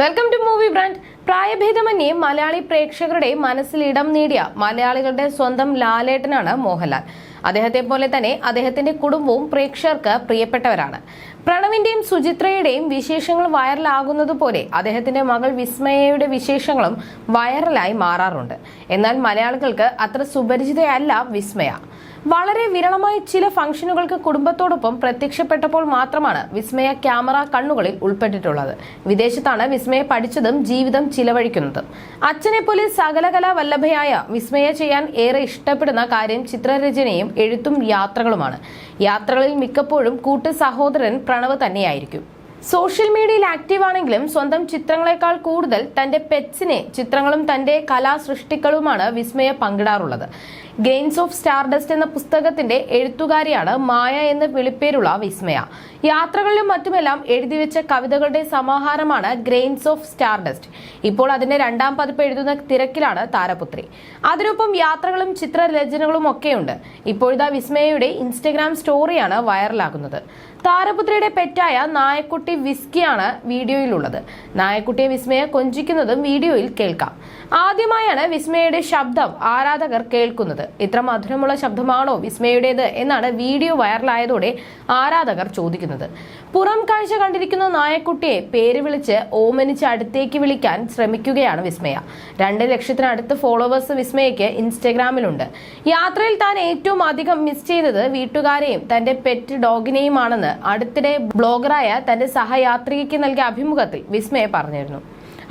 Welcome to movie brand പ്രായഭേദമന്യേ മലയാളി പ്രേക്ഷകരുടെ മനസ്സിൽ ഇടം നേടിയ മലയാളികളുടെ സ്വന്തം ലാലേട്ടനാണ് മോഹൻലാൽ. അദ്ദേഹത്തെ പോലെ തന്നെ അദ്ദേഹത്തിന്റെ കുടുംബവും പ്രേക്ഷകർക്ക് പ്രിയപ്പെട്ടവരാണ്. പ്രണവിന്റെയും സുചിത്രയുടെയും വിശേഷങ്ങൾ വൈറലാകുന്നത് പോലെ അദ്ദേഹത്തിന്റെ മകൾ വിസ്മയയുടെ വിശേഷങ്ങളും വൈറലായി മാറാറുണ്ട്. എന്നാൽ മലയാളികൾക്ക് അത്ര സുപരിചിതയല്ല വിസ്മയ. വളരെ വിരളമായ ചില ഫംഗ്ഷനുകൾക്ക് കുടുംബത്തോടൊപ്പം പ്രത്യക്ഷപ്പെട്ടപ്പോൾ മാത്രമാണ് വിസ്മയ ക്യാമറ കണ്ണുകളിൽ ഉൾപ്പെട്ടിട്ടുള്ളത്. വിദേശത്താണ് വിസ്മയ പഠിച്ചതും ജീവിതം ചിലവഴിക്കുന്നതും. അച്ഛനെ പോലെ സകലകലാ വല്ലഭയായ വിസ്മയ ചെയ്യാൻ ഏറെ ഇഷ്ടപ്പെടുന്ന കാര്യം ചിത്രരചനയും എഴുത്തും യാത്രകളുമാണ്. യാത്രകളിൽ മിക്കപ്പോഴും കൂട്ട് സഹോദരൻ പ്രണവ് തന്നെയായിരിക്കും. സോഷ്യൽ മീഡിയയിൽ ആക്റ്റീവ് ആണെങ്കിലും സ്വന്തം ചിത്രങ്ങളെക്കാൾ കൂടുതൽ തന്റെ പെറ്റ്സിനെ ചിത്രങ്ങളും തന്റെ കലാസൃഷ്ടികളുമാണ് വിസ്മയ പങ്കിടാറുള്ളത്. ഗെയിൻസ് ഓഫ് സ്റ്റാർഡസ്റ്റ് എന്ന പുസ്തകത്തിന്റെ എഴുത്തുകാരിയാണ് മായ എന്ന വിളിപ്പേരുള്ള വിസ്മയ. യാത്രകളിലും മറ്റുമെല്ലാം എഴുതിവെച്ച കവിതകളുടെ സമാഹാരമാണ് ഗ്രെയിൻസ് ഓഫ് സ്റ്റാർഡസ്റ്റ് ഇപ്പോൾ അതിന്റെ രണ്ടാം പതിപ്പ് എഴുതുന്ന തിരക്കിലാണ് താരപുത്രി. അതിനൊപ്പം യാത്രകളും ചിത്രരചനകളും ഒക്കെയുണ്ട്. ഇപ്പോഴത്തെ വിസ്മയയുടെ ഇൻസ്റ്റഗ്രാം സ്റ്റോറിയാണ് വൈറലാകുന്നത്. താരപുത്രിയുടെ പെറ്റായ നായക്കുട്ടി വിസ്കിയാണ് വീഡിയോയിലുള്ളത്. നായക്കുട്ടിയെ വിസ്മയ കൊഞ്ചിക്കുന്നതും വീഡിയോയിൽ കേൾക്കാം. ആദ്യമായാണ് വിസ്മയയുടെ ശബ്ദം ആരാധകർ കേൾക്കുന്നത്. ഇത്ര മധുരമുള്ള ശബ്ദമാണോ വിസ്മയുടേത് എന്നാണ് വീഡിയോ വൈറലായതോടെ ആരാധകർ ചോദിക്കുന്നത്. പുറം കാഴ്ച കണ്ടിരിക്കുന്ന നായക്കുട്ടിയെ പേര് വിളിച്ച് ഓമനിച്ച് അടുത്തേക്ക് വിളിക്കാൻ ശ്രമിക്കുകയാണ് വിസ്മയ. രണ്ട് ലക്ഷത്തിനടുത്ത് ഫോളോവേഴ്സ് വിസ്മയയ്ക്ക് ഇൻസ്റ്റഗ്രാമിലുണ്ട്. യാത്രയിൽ താൻ ഏറ്റവും അധികം മിസ് ചെയ്തത് വീട്ടുകാരെയും തന്റെ പെറ്റ് ഡോഗിനെയുമാണെന്ന് അടുത്തിടെ ബ്ലോഗറായ തന്റെ സഹയാത്രികയ്ക്ക് നൽകിയ അഭിമുഖത്തിൽ വിസ്മയ പറഞ്ഞിരുന്നു.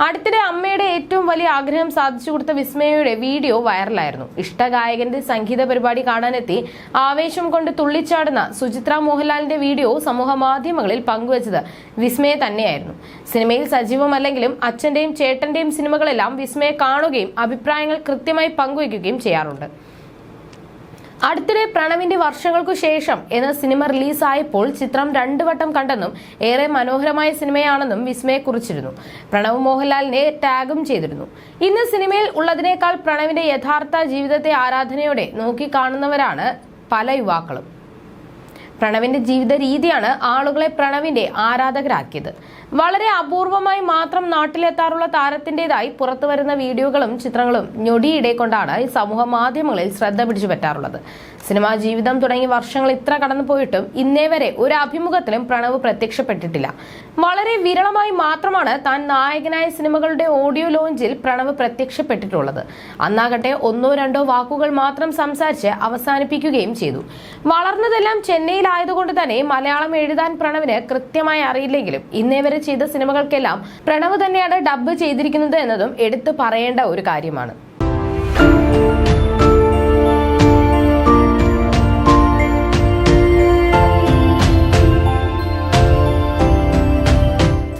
അടുത്തിടെ അമ്മയുടെ ഏറ്റവും വലിയ ആഗ്രഹം സാധിച്ചു കൊടുത്ത വിസ്മയയുടെ വീഡിയോ വൈറലായിരുന്നു. ഇഷ്ടഗായകന്റെ സംഗീത പരിപാടി കാണാനെത്തി ആവേശം കൊണ്ട് തുള്ളിച്ചാടുന്ന സുചിത്ര മോഹൻലാലിന്റെ വീഡിയോ സമൂഹ മാധ്യമങ്ങളിൽ പങ്കുവച്ചത് വിസ്മയ തന്നെയായിരുന്നു. സിനിമയിൽ സജീവമല്ലെങ്കിലും അച്ഛന്റെയും ചേട്ടന്റെയും സിനിമകളെല്ലാം വിസ്മയ കാണുകയും അഭിപ്രായങ്ങൾ കൃത്യമായി പങ്കുവയ്ക്കുകയും ചെയ്യാറുണ്ട്. അടുത്തിടെ പ്രണവിന്റെ വർഷങ്ങൾക്കു ശേഷം എന്ന സിനിമ റിലീസായപ്പോൾ ചിത്രം രണ്ടു വട്ടം കണ്ടെന്നും ഏറെ മനോഹരമായ സിനിമയാണെന്നും വിസ്മയെ കുറിച്ചിരുന്നു. പ്രണവ് മോഹൻലാലിനെ ടാഗും ചെയ്തിരുന്നു. ഇന്ന് സിനിമയിൽ ഉള്ളതിനേക്കാൾ പ്രണവിന്റെ യഥാർത്ഥ ജീവിതത്തെ ആരാധനയോടെ നോക്കിക്കാണുന്നവരാണ് പല യുവാക്കളും. പ്രണവിന്റെ ജീവിത രീതിയാണ് ആളുകളെ പ്രണവിന്റെ ആരാധകരാക്കിയത്. വളരെ അപൂർവമായി മാത്രം നാട്ടിലെത്താറുള്ള താരത്തിന്റേതായി പുറത്തു വരുന്ന വീഡിയോകളും ചിത്രങ്ങളും ഞൊടിയിടെ കൊണ്ടാണ് ഈ സമൂഹ മാധ്യമങ്ങളിൽ ശ്രദ്ധ പിടിച്ചു പറ്റാറുള്ളത്. സിനിമാ ജീവിതം തുടങ്ങി വർഷങ്ങൾ ഇത്ര കടന്നു പോയിട്ടും ഇന്നേ വരെ ഒരു അഭിമുഖത്തിലും പ്രണവ് പ്രത്യക്ഷപ്പെട്ടിട്ടില്ല. വളരെ വിരളമായി മാത്രമാണ് താൻ നായകനായ സിനിമകളുടെ ഓഡിയോ ലോഞ്ചിൽ പ്രണവ് പ്രത്യക്ഷപ്പെട്ടിട്ടുള്ളത്. അന്നാകട്ടെ ഒന്നോ രണ്ടോ വാക്കുകൾ മാത്രം സംസാരിച്ച് അവസാനിപ്പിക്കുകയും ചെയ്തു. വളർന്നതെല്ലാം ചെന്നൈയിലായതുകൊണ്ട് തന്നെ മലയാളം എഴുതാൻ പ്രണവിന് കൃത്യമായി അറിയില്ലെങ്കിലും ഇന്നേ വരെ ചെയ്ത സിനിമകൾക്കെല്ലാം പ്രണവ് തന്നെയാണ് ഡബ് ചെയ്തിരിക്കുന്നത് എന്നതും എടുത്തു പറയേണ്ട ഒരു കാര്യമാണ്.